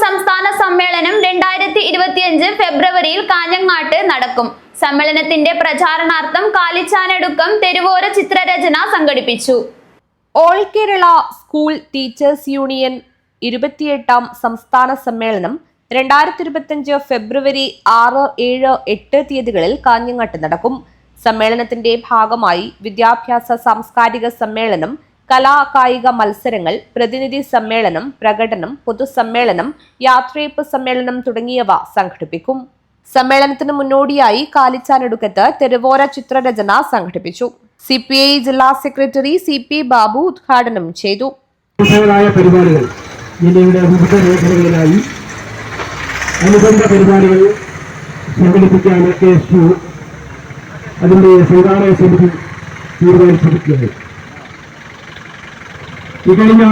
സംസ്ഥാന സമ്മേളനം രണ്ടായിരത്തി ഇരുപത്തിയഞ്ച് ഫെബ്രുവരിയിൽ കാഞ്ഞങ്ങാട്ട് നടക്കും. സമ്മേളനത്തിന്റെ പ്രചാരണാർത്ഥം കാലിച്ചാനടുക്കം തെരുവോര ചിത്രരചന സംഘടിപ്പിച്ചു. All Kerala school teachers union ഇരുപത്തിയെട്ടാം സംസ്ഥാന സമ്മേളനം രണ്ടായിരത്തി ഇരുപത്തിയഞ്ച് ഫെബ്രുവരി ആറ് ഏഴ് എട്ട് തീയതികളിൽ കാഞ്ഞങ്ങാട്ട് നടക്കും. സമ്മേളനത്തിന്റെ ഭാഗമായി വിദ്യാഭ്യാസ സാംസ്കാരിക സമ്മേളനം കലാ കായിക മത്സരങ്ങൾ പ്രതിനിധി സമ്മേളനം പ്രകടനം പൊതുസമ്മേളനം യാത്രയപ്പ് സമ്മേളനം തുടങ്ങിയവ സംഘടിപ്പിക്കും. സമ്മേളനത്തിന് മുന്നോടിയായി കാലിച്ചാനടുക്കത്ത് തെരുവോര ചിത്രരചന സംഘടിപ്പിച്ചു. സി പി ഐ ജില്ലാ സെക്രട്ടറി സി പി ബാബു ഉദ്ഘാടനം ചെയ്തു. പരിപാടികൾ ജില്ലയുടെ വിവിധ മേഖലകളിലായി അനുബന്ധ പരിപാടികൾ സംഘടിപ്പിക്കാൻ കെ എസ് യു അതിന്റെ സംഘാടക സമിതി തീരുമാനിച്ചിരിക്കുന്നത് ഇക്കഴിഞ്ഞ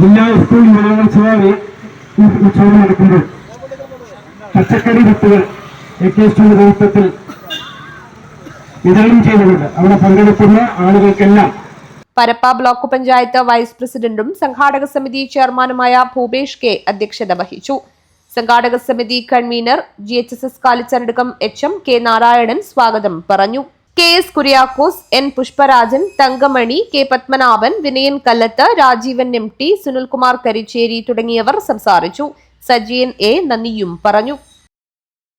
ജില്ലാ സ്കൂൾ യുവജനോത്സവ ഉത്സവം നടക്കുന്നത് പച്ചക്കറി വിത്തുകൾ എ കെ എസ് യു നേതൃത്വത്തിൽ വിതരണം ചെയ്തിട്ടുണ്ട്. അവിടെ പങ്കെടുക്കുന്ന ആളുകൾക്കെല്ലാം പരപ്പ ബ്ലോക്ക് പഞ്ചായത്ത് വൈസ് പ്രസിഡന്റും സംഘാടക സമിതി ചെയർമാനുമായ ഭൂപേഷ് കെ അധ്യക്ഷത വഹിച്ചു. സംഘാടക സമിതി convener G H S S Kalicharadukkam H M K Narayanan സ്വാഗതം പറഞ്ഞു. K S Kuriakose N Pushparajan Thankamani K Padmanabhan Vinayan Kallath Rajeevan M T Sunilkumar Karicheri തുടങ്ങിയവർ സംസാരിച്ചു. സജീൻ എ നന്ദിയും പറഞ്ഞു.